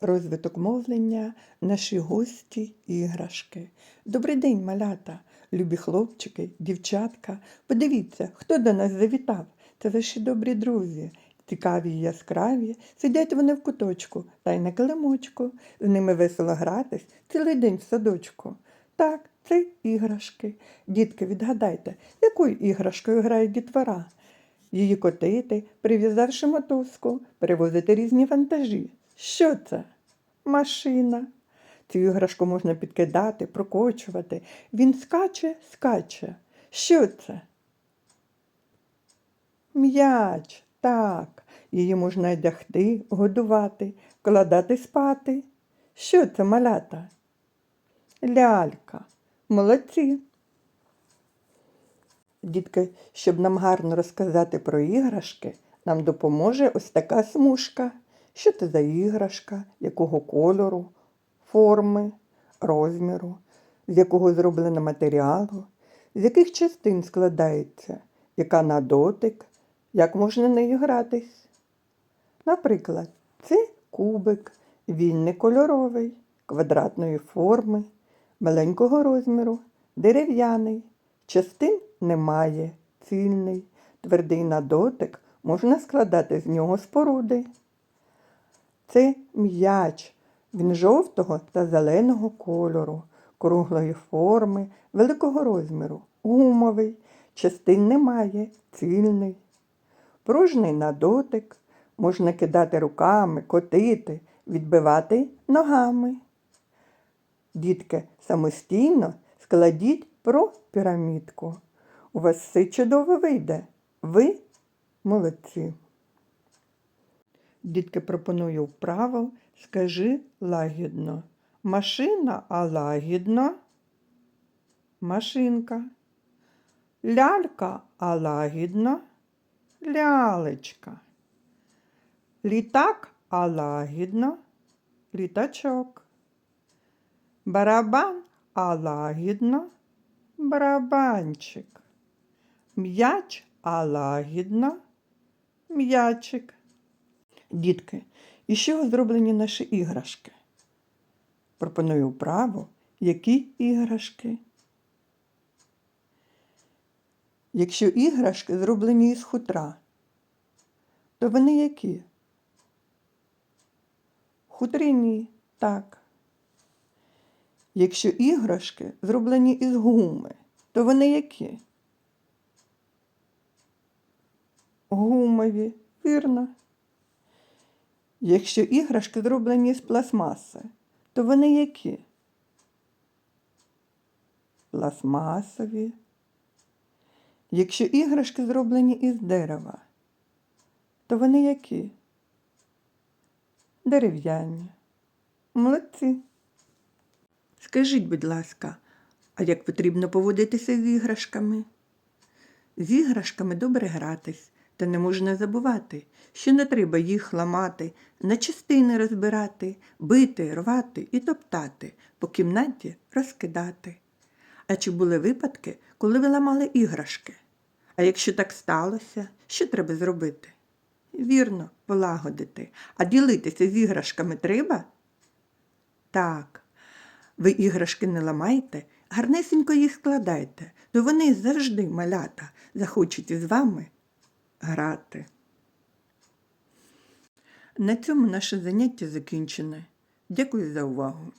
розвиток мовлення, наші гості, іграшки. Добрий день, малята, любі хлопчики, дівчатка. Подивіться, хто до нас завітав. Це ваші добрі друзі. Цікаві й яскраві, сидять вони в куточку та й на килимочку. З ними весело гратись цілий день в садочку. Так, це іграшки. Дітки, відгадайте, якою іграшкою грає дітвора? Її котити, прив'язавши мотузку, перевозити різні вантажі. Що це? Машина. Цю іграшку можна підкидати, прокочувати. Він скаче, скаче. Що це? М'яч, так. Її можна одягти, годувати, вкладати спати. Що це малята? Лялька. Молодці. Дітки, щоб нам гарно розказати про іграшки, нам допоможе ось така смужка. Що це за іграшка, якого кольору, форми, розміру, з якого зроблено матеріалу, з яких частин складається, яка на дотик, як можна нею гратись. Наприклад, це кубик, він не кольоровий, квадратної форми, маленького розміру, дерев'яний, частин немає, цільний, твердий на дотик, можна складати з нього споруди. Це м'яч, він жовтого та зеленого кольору, круглої форми, великого розміру, гумовий, частин немає, цільний. Пружний на дотик, можна кидати руками, котити, відбивати ногами. Дітки, самостійно складіть про пірамідку. У вас все чудово вийде. Ви молодці. Дітки пропоную вправо, скажи лагідно. Машина, а лагідно. Машинка. Лялька, а лагідно. Лялечка. Літак, а лагідно. Літачок. Барабан, а лагідно. Барабанчик. М'яч, а лагідно. М'ячик. Дітки, із чого зроблені наші іграшки? Пропоную вправу, які іграшки. Якщо іграшки зроблені із хутра, то вони які? Хутряні, так. Якщо іграшки зроблені із гуми, то вони які? Гумові, вірно. Якщо іграшки зроблені з пластмаси, то вони які? Пластмасові. Якщо іграшки зроблені із дерева, то вони які? Дерев'яні. Молодці. Скажіть, будь ласка, а як потрібно поводитися з іграшками? З іграшками добре гратись, та не можна забувати, що не треба їх ламати, на частини розбирати, бити, рвати і топтати, по кімнаті розкидати. А чи були випадки, коли ви ламали іграшки? А якщо так сталося, що треба зробити? Вірно, полагодити. А ділитися з іграшками треба? Так. Ви іграшки не ламайте, гарнесенько їх складайте, то вони завжди малята захочуть із вами грати. На цьому наше заняття закінчене. Дякую за увагу.